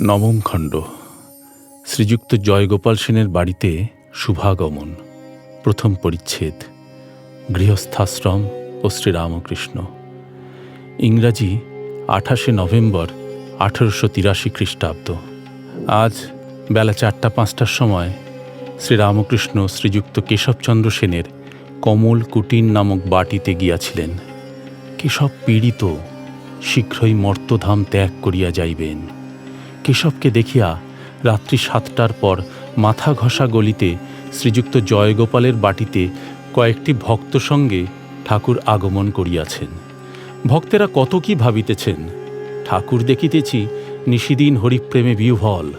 নবম খণ্ড। শ্রীযুক্ত জয়গোপাল সেনের বাড়িতে শুভাগমন, প্রথম পরিচ্ছেদ, গৃহস্থাশ্রম ও শ্রীরামকৃষ্ণ। ইংরাজি আঠাশে নভেম্বর আঠারোশো তিরাশি খ্রিস্টাব্দ। আজ বেলা চারটা পাঁচটার সময় শ্রীরামকৃষ্ণ শ্রীযুক্ত কেশবচন্দ্র সেনের কমল কুটির নামক বাটিতে গিয়াছিলেন। কেশব পীড়িত, শীঘ্রই মর্তধাম ত্যাগ করিয়া যাইবেন। কেশবকে দেখিয়া রাত্রি সাতটার পর মাথা ঘষা গলিতে শ্রীযুক্ত জয়গোপালের বাটিতে কয়েকটি ভক্ত সঙ্গে ঠাকুর আগমন করিয়াছেন। ভক্তেরা কত কি ভাবিতেছেন? ঠাকুর দেখিতেছি নিশিদিন হরিপ্রেমে বিহ্বল।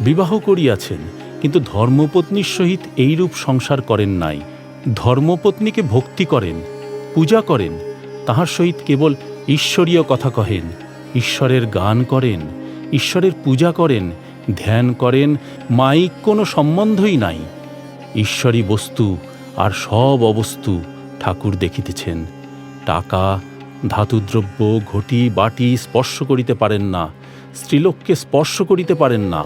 বিবাহ করিয়াছেন, কিন্তু ধর্মপত্নীর সহিত এইরূপ সংসার করেন নাই। ধর্মপত্নীকে ভক্তি করেন, পূজা করেন, তাহার সহিত কেবল ঈশ্বরীয় কথা কহেন, ঈশ্বরের গান করেন ঈশ্বরের পূজা করেন, ধ্যান করেন, মাইক কোনো সম্বন্ধই নাই। ঈশ্বরী বস্তু আর সব অবস্তু ঠাকুর দেখিতেছেন। টাকা, ধাতুদ্রব্য, ঘটি, বাটি স্পর্শ করিতে পারেন না, স্ত্রীলোককে স্পর্শ করিতে পারেন না।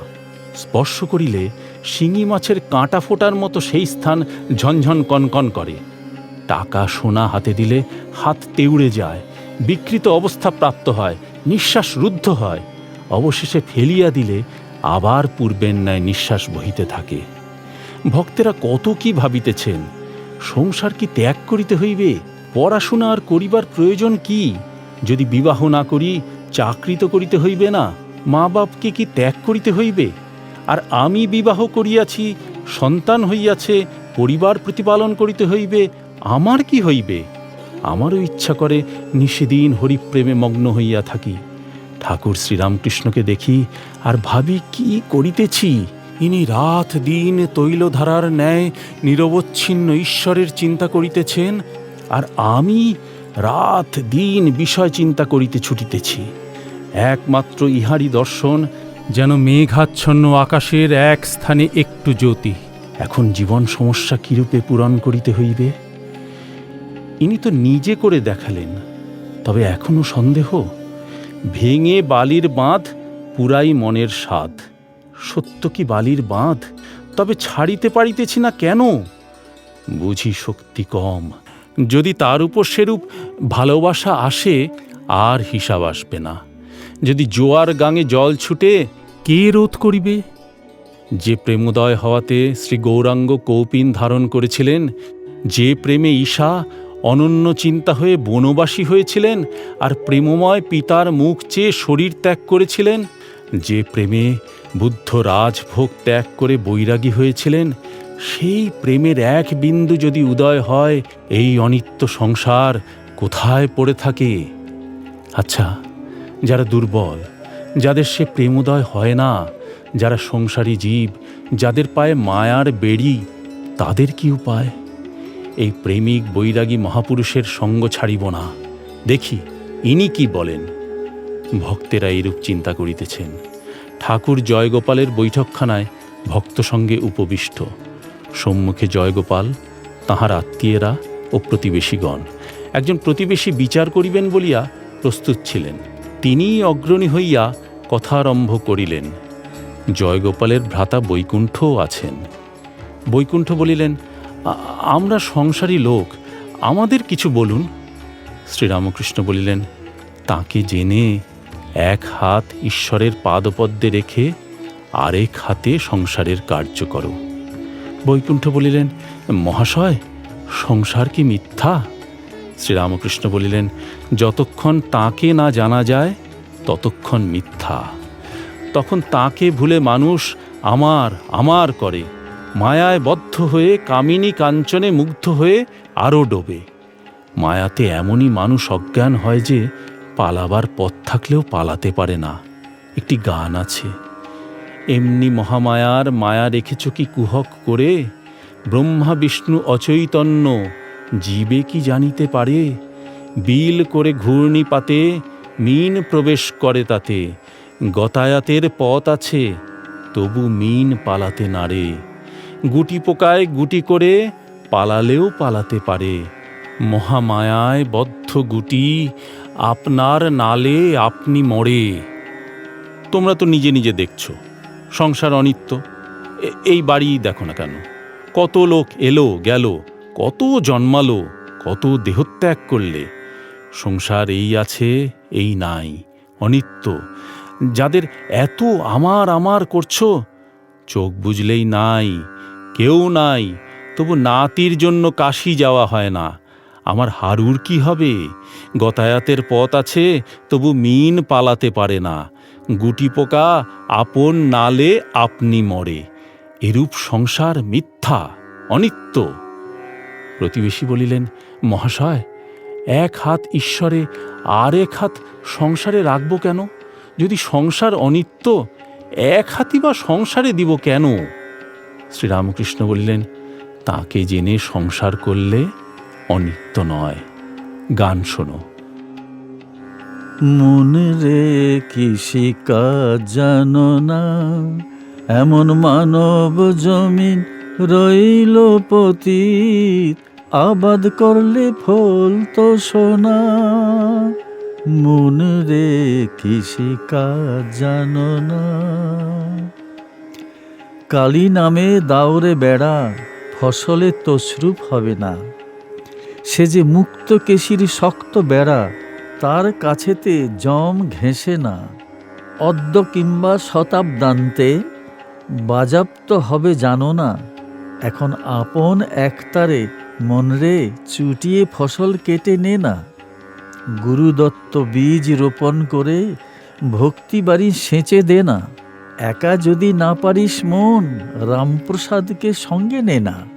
স্পর্শ করিলে শিঙি মাছের কাঁটা ফোটার মতো সেই স্থান ঝনঝন কনকন করে। টাকা সোনা হাতে দিলে হাত তেউড়ে যায়, বিকৃত অবস্থা প্রাপ্ত হয়, নিঃশ্বাস রুদ্ধ হয়। অবশেষে ফেলিয়া দিলে আবার পূর্বের ন্যায় নিঃশ্বাস বহিতে থাকে। ভক্তেরা কত কি ভাবিতেছেন? সংসার কি ত্যাগ করিতে হইবে? পড়াশোনা আর করিবার প্রয়োজন কি? যদি বিবাহ না করি, চাকরি তো করিতে হইবে না। মা বাপকে কি ত্যাগ করিতে হইবে? আর আমি বিবাহ করিয়াছি, সন্তান হইয়াছে, পরিবার প্রতিপালন করিতে হইবে, আমার কি হইবে? আমারও ইচ্ছা করে নিষেদিন হরিপ্রেমে মগ্ন হইয়া থাকি। ঠাকুর শ্রীরামকৃষ্ণকে দেখি আর ভাবি, কি করিতেছি? ইনি রাত দিন তৈলধারার ন্যায় নিরবচ্ছিন্ন ঈশ্বরের চিন্তা করিতেছেন আর আমি রাত দিন বিষয় চিন্তা করিতে ছুটিতেছি। একমাত্র ইহারি দর্শন যেন মেঘাচ্ছন্ন আকাশের এক স্থানে একটু জ্যোতি। এখন জীবন সমস্যা কিরূপে পূরণ করিতে হইবে? ইনি তো নিজে করে দেখালেন, তবে এখনও সন্দেহ? ভেঙে বালির বাঁধ, পুরাই মনের স্বাদ। সত্য কি বালির বাঁধ? তবে ছাড়িতে পারিতেছি না কেন? বুঝি শক্তি কম। যদি তার উপর সেরূপ ভালোবাসা আসে, আর হিসাব আসবে না। যদি জোয়ার গাঙে জল ছুটে, কে রোধ করিবে? যে প্রেমোদয় হওয়াতে শ্রী গৌরাঙ্গ কৌপিন ধারণ করেছিলেন, যে প্রেমে ঈশা অনন্য চিন্তা হয়ে বনবাসী হয়েছিলেন আর প্রেমময় পিতার মুখ চেয়ে শরীর ত্যাগ করেছিলেন। যে প্রেমে বুদ্ধ রাজভোগ ত্যাগ করে বৈরাগী হয়েছিলেন, সেই প্রেমের এক বিন্দু যদি উদয় হয়, এই অনিত্য সংসার কোথায় পড়ে থাকে? আচ্ছা যারা দুর্বল, যাদের সে প্রেমোদয় হয় না, যারা সংসারী জীব, যাদের পায়ে মায়ার বেড়ি, তাদের কি উপায়? এই প্রেমিক বৈরাগী মহাপুরুষের সঙ্গ ছাড়িব না। দেখি, ইনি কি বলেন? ভক্তেরা এরূপ চিন্তা করিতেছেন। ঠাকুর জয়গোপালের বৈঠকখানায় ভক্ত সঙ্গে উপবিষ্ট। সম্মুখে জয়গোপাল, তাহার আত্মীয়েরা ও প্রতিবেশীগণ। একজন প্রতিবেশী বিচার করিবেন বলিয়া প্রস্তুত ছিলেন। তিনিই অগ্রণী হইয়া কথারম্ভ করিলেন। জয়গোপালের ভ্রাতা বৈকুণ্ঠও আছেন। বৈকুণ্ঠ বলিলেন "আ- আমরা সংসারী লোক, আমাদের কিছু বলুন। শ্রীরামকৃষ্ণ বলিলেন, তাকে জেনে এক হাত ঈশ্বরের পাদপদ্মে রেখে আরেক হাতে সংসারের কার্য করো। বৈকুণ্ঠ বলিলেন, মহাশয়, সংসার কি মিথ্যা? শ্রীরামকৃষ্ণ বলিলেন, যতক্ষণ তাকে না জানা যায়, ততক্ষণ মিথ্যা। তখন তাকে ভুলে মানুষ আমার আমার করে। মায়ায় বদ্ধ হয়ে কামিনী কাঞ্চনে মুগ্ধ হয়ে আরও ডোবে। মায়াতে এমনই মানুষ অজ্ঞান হয় যে পালাবার পথ থাকলেও পালাতে পারে না। একটি গান আছে, এমনি মহামায়ার মায়া রেখেছ কি কুহক করে? ব্রহ্মা, বিষ্ণু, অচৈতন্য, জীবে কি জানিতে পারে? বিল করে ঘূর্ণি পাতে মিন প্রবেশ করে তাতে। গতায়াতের পথ আছে, তবু মিন পালাতে নারে গুটি পোকায় গুটি করে পালালেও পালাতে পারে। মহামায়ায় বদ্ধ গুটি, আপনার নালে আপনি মরে। তোমরা তো নিজে নিজে দেখছ, সংসার অনিত্য। এই বাড়ি দেখো না কেন? কত লোক এলো, গেল, কত জন্মালো, কত দেহত্যাগ করলে। সংসার এই আছে, এই নাই, অনিত্য। যাদের এত আমার আমার করছ, চোখ বুঝলেই নাই কেউ নাই, তবু নাতির জন্য কাশি যাওয়া হয় না। আমার হারুর কি হবে? গতায়াতের পথ আছে, তবু মিন পালাতে পারে না। গুটি পোকা আপন নালে আপনি মরে। এরূপ সংসার মিথ্যা, অনিত্য। প্রতিবেশী বলিলেন, মহাশয়, এক হাত ঈশ্বরে, আর এক হাত সংসারে রাখব কেন? যদি সংসার অনিত্য, এক হাতি বা সংসারে দিব কেন? শ্রীরামকৃষ্ণ বললেন, তাকে জেনে সংসার করলে অনিত্য নয়। গান শোনো। মনে রে কৃষি কাজ জানো না, এমন মানব জমিন রইল পতীত, আবাদ করলে ফল তো সোনা। মন রে কৃষি কাজ জানো না। কালী নামে দাওরে বেড়া, ফসলে তসরূপ হবে না। সে যে মুক্ত কেশির শক্ত বেড়া, তার কাছেতে জম ঘেঁষে না। অদ্য কিংবা শতাব্দান্তে বাজাপ্ত হবে জানো না। এখন আপন একতারে মনরে চুটিয়ে ফসল কেটে নে না। গুরুদত্ত বীজ রোপণ করে ভক্তি বাড়ি সেঁচে দে না। একা যদি না পারিস মন রামপ্রসাদকে সঙ্গে নে না।